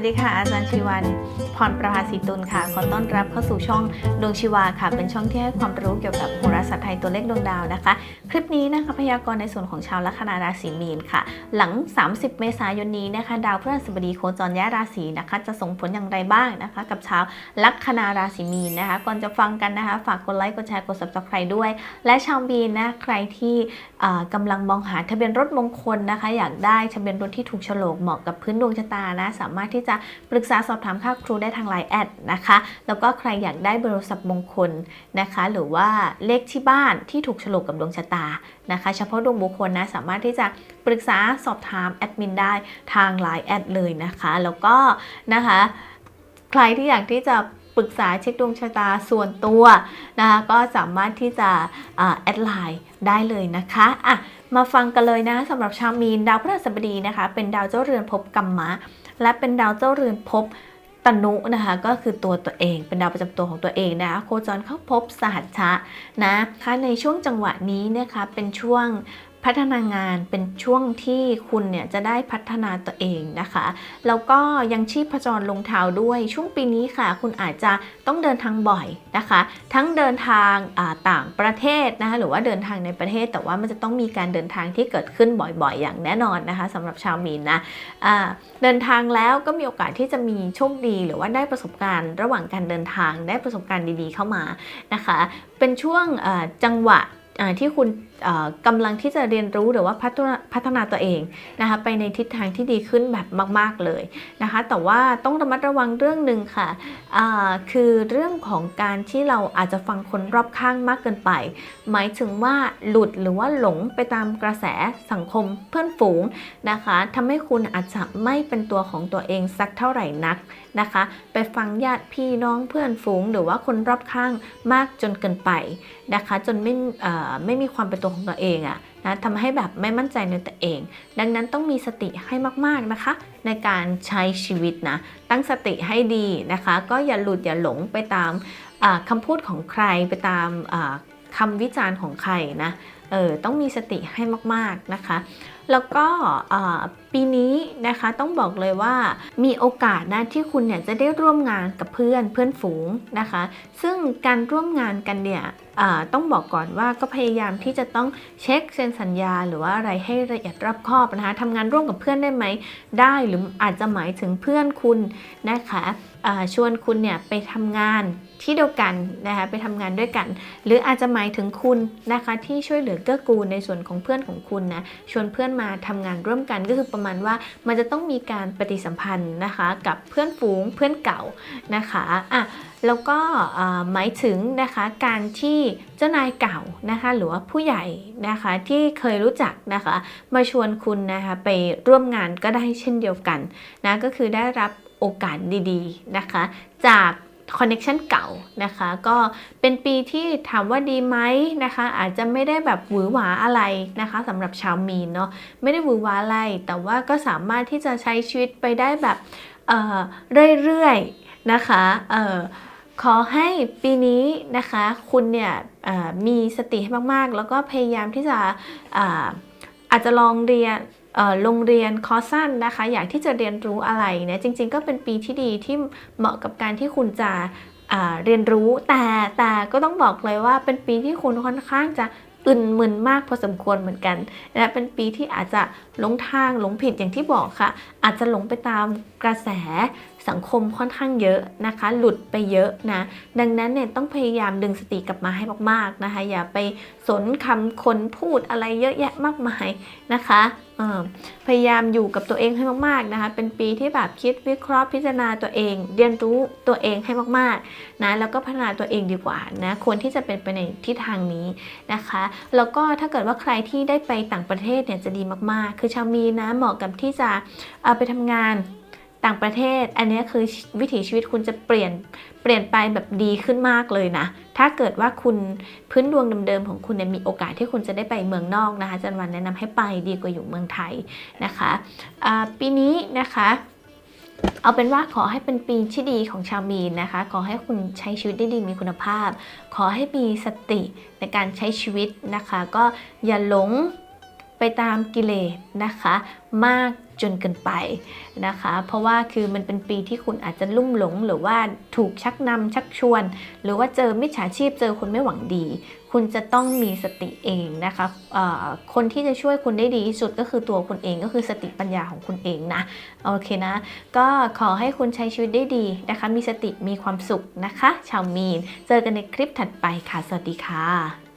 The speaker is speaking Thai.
วัสดีค่ะ อาจารย์ชีวัน พรประภาสีตุลค่ะ ขอต้อนรับเข้าสู่ช่องดวงชีวาค่ะ เป็นช่องที่ให้ความรู้เกี่ยวกับโหราศาสตร์ไทยตัวเลขดวงดาวนะคะ คลิปนี้นะคะพยากรณ์ในส่วนของชาวลัคนาราศีมีนค่ะ หลัง 30 เมษายนนี้นะคะ ดาวพฤหัสบดีโคจรย้ายราศีนะคะ จะส่งผลอย่างไรบ้างนะคะ กับชาวลัคนาราศีมีนนะคะ ก่อนจะฟังกันนะคะ ฝากกดไลค์กดแชร์กด subscribe ด้วย และชาวมีนนะใครที่อ่ากำลังมองหาทะเบียนรถมงคลนะคะ อยากได้ทะเบียนรถที่ถูกโฉลกเหมาะกับพื้นดวงชะตานะสามารถที่จะปรึกษาสอบถามค่าครูได้ทางไลน์แอดนะคะ แล้วก็ใครอยากได้เบอร์โทรศัพท์มงคลนะคะ หรือว่าเลขที่บ้านที่ถูกฉลกกับดวงชะตานะคะ เฉพาะดวงบุคคลนะสามารถที่จะปรึกษาสอบถามแอดมินได้ทางไลน์แอดเลยนะคะ แล้วก็นะคะใครที่อยากที่จะปรึกษาเช็คดวงชะตาส่วนตัวนะคะก็สามารถที่จะแอดไลน์ได้เลยนะคะอะมาฟังกันเลยนะสำหรับชาวมีนดาวพฤหัสบดีนะคะ เป็นดาวเจ้าเรือนภพกัมมะ และเป็นดาวเจ้าเรือนภพ ตนุนะคะก็คือตัวตัวเองเป็นดาวประจำตัวของตัวเองนะคะโคจรเข้าภพสหัชชะนะคะในช่วงจังหวะนี้นะคะเป็นช่วง พัฒนางานเป็นช่วงที่คุณเนี่ยจะได้พัฒนาตัวเองนะคะ แล้วก็ยังชีพจรลงเท้าด้วยช่วงปีนี้ค่ะ คุณอาจจะต้องเดินทางบ่อยนะคะ ทั้งเดินทางาต่างประเทศนะคะหรือว่าเดินทางในประเทศ แต่ว่ามันจะต้องมีการเดินทางที่เกิดขึ้นบ่อยๆ อย่างแน่นอนนะคะสำหรับชาวมีนนะเดินทางแล้วก็มีโอกาสที่จะมีโชคดี หรือว่าได้ประสบการณ์ระหว่างการเดินทางได้ประสบการณ์ดีๆเข้ามานะคะ เป็นช่วงจังหวะที่คุณ กำลังที่จะเรียนรู้หรือว่าพัฒนาฒนาตัวเองนะคะไปในทิศทางที่ดีขึ้นแบบมาก ๆเลยนะคะแต่ว่าต้องระมัดระวังเรื่องหนึ่งค่ะคือเรื่องของการที่เราอาจจะฟังคนรอบข้างมากเกินไป หมายถึงว่าหลุดหรือว่าหลงไปตามกระแสสังคมเพื่อนฝูงนะคะทำให้คุณอาจจะไม่เป็นตัวของตัวเองสักเท่าไหร่นักนะคะไปฟังญาติพี่น้องเพื่อนฝูง หรือว่าคนรอบข้างมากจนเกินไปนะคะจนไม่ไม่มีความเป็นตัวของตัวเองอะนะทำให้แบบไม่มั่นใจในตัวเอง ดังนั้นต้องมีสติให้มากๆนะคะ ในการใช้ชีวิตนะ ตั้งสติให้ดีนะคะ ก็อย่าหลุดอย่าหลงไปตามคำพูดของใครไปตามคำวิจารณ์ของใครนะ เออต้องมีสติให้มากๆนะคะ แล้วก็ปีนี้นะคะต้องบอกเลยว่ามีโอกาสนะที่คุณเนี่ยจะได้ร่วมงานกับเพื่อนเพื่อนฝูงนะคะ ซึ่งการร่วมงานกันเนี่ยต้องบอกก่อนว่าก็พยายามที่จะต้องเช็คเซ็นสัญญา หรือว่าอะไรให้ละเอียดรอบคอบนะคะทำงานร่วมกับเพื่อนได้ไหมได้หรืออาจจะหมายถึงเพื่อนคุณนะคะชวนคุณเนี่ยไปทำงานที่เดียวกันนะคะไปทำงานด้วยกัน หรืออาจจะหมายถึงคุณนะคะที่ช่วยเหลือเกื้อกูลในส่วนของเพื่อนของคุณนะชวนเพื่อนมาทำงานร่วมกันก็คือประมาณว่ามันจะต้องมีการปฏิสัมพันธ์นะคะ กับเพื่อนฝูงเพื่อนเก่านะคะอะแล้วก็หมายถึงนะคะการที่เจ้านายเก่านะคะหรือว่าผู้ใหญ่นะคะที่เคยรู้จักนะคะมาชวนคุณนะคะไปร่วมงานก็ได้เช่นเดียวกันนะก็คือได้รับโอกาสดีๆนะคะ จาก คอนเน็ชันเก่านะคะ ก็เป็นปีที่ถามว่าดีไหมนะคะ อาจจะไม่ได้แบบหวือหวาอะไรนะคะสำหรับชาวมีนเนาะไม่ได้หวือหวาอะไร แต่ว่าก็สามารถที่จะใช้ชีวิตไปได้แบบเอ่อเรื่อยๆนะคะเอ่อขอให้ปีนี้นะคะคุณเนี่ยมีสติให้มากๆ แล้วก็พยายามที่จะอาอาจจะลองเรียน โรงเรียนคอร์สสั้นนะคะ อยากที่จะเรียนรู้อะไรเนี่ยจริง ๆ ก็เป็นปีที่ดีที่เหมาะกับการที่คุณจะเรียนรู้แต่แต่ก็ต้องบอกเลยว่าเป็นปีที่คุณค่อนข้างจะอึนมึนมากพอสมควรเหมือนกันนะเป็นปีที่อาจจะหลงทางหลงผิดอย่างที่บอกค่ะ อาจจะหลงไปตามกระแส สังคมค่อนข้างเยอะนะคะ หลุดไปเยอะนะ ดังนั้นเนี่ยต้องพยายามดึงสติกลับมาให้มากๆนะคะ อย่าไปสนคำคนพูดอะไรเยอะแยะมากมายนะคะพยายามอยู่กับตัวเองให้มากๆนะคะ เป็นปีที่แบบคิดวิเคราะห์พิจารณาตัวเอง เรียนรู้ตัวเองให้มากๆนะแล้วก็พัฒนาตัวเองดีกว่านะควรที่จะเป็นไปในทิศทางนี้นะคะ แล้วก็ถ้าเกิดว่าใครที่ได้ไปต่างประเทศเนี่ยจะดีมากๆ คือชาวมีนะเหมาะกับที่จะเอาไปทำงาน ต่างประเทศ อันนี้คือวิถีชีวิตคุณจะเปลี่ยนเปลี่ยนไปแบบดีขึ้นมากเลยนะ ถ้าเกิดว่าคุณพื้นดวงเดิมๆของคุณเนี่ยมีโอกาสที่คุณจะได้ไปเมืองนอกนะคะจันวันแนะนำให้ไปดีกว่าอยู่เมืองไทยนะคะปีนี้นะคะเอาเป็นว่าขอให้เป็นปีที่ดีของชาวมีนนะคะ ขอให้คุณใช้ชีวิตได้ดีมีคุณภาพ ขอให้มีสติในการใช้ชีวิตนะคะ ก็อย่าหลง ไปตามกิเลสนะคะมากจนเกินไปนะคะ เพราะว่าคือมันเป็นปีที่คุณอาจจะลุ่มหลง หรือว่าถูกชักนำชักชวน หรือว่าเจอมิจฉาชีพเจอคนไม่หวังดี คุณจะต้องมีสติเองนะคะคนที่จะช่วยคุณได้ดีที่สุดก็คือตัวคุณเองก็คือสติปัญญาของคุณเองนะโอเคนะ ก็ขอให้คุณใช้ชีวิตได้ดีนะคะ มีสติมีความสุขนะคะ ชาวมีน เจอกันในคลิปถัดไปค่ะ สวัสดีค่ะ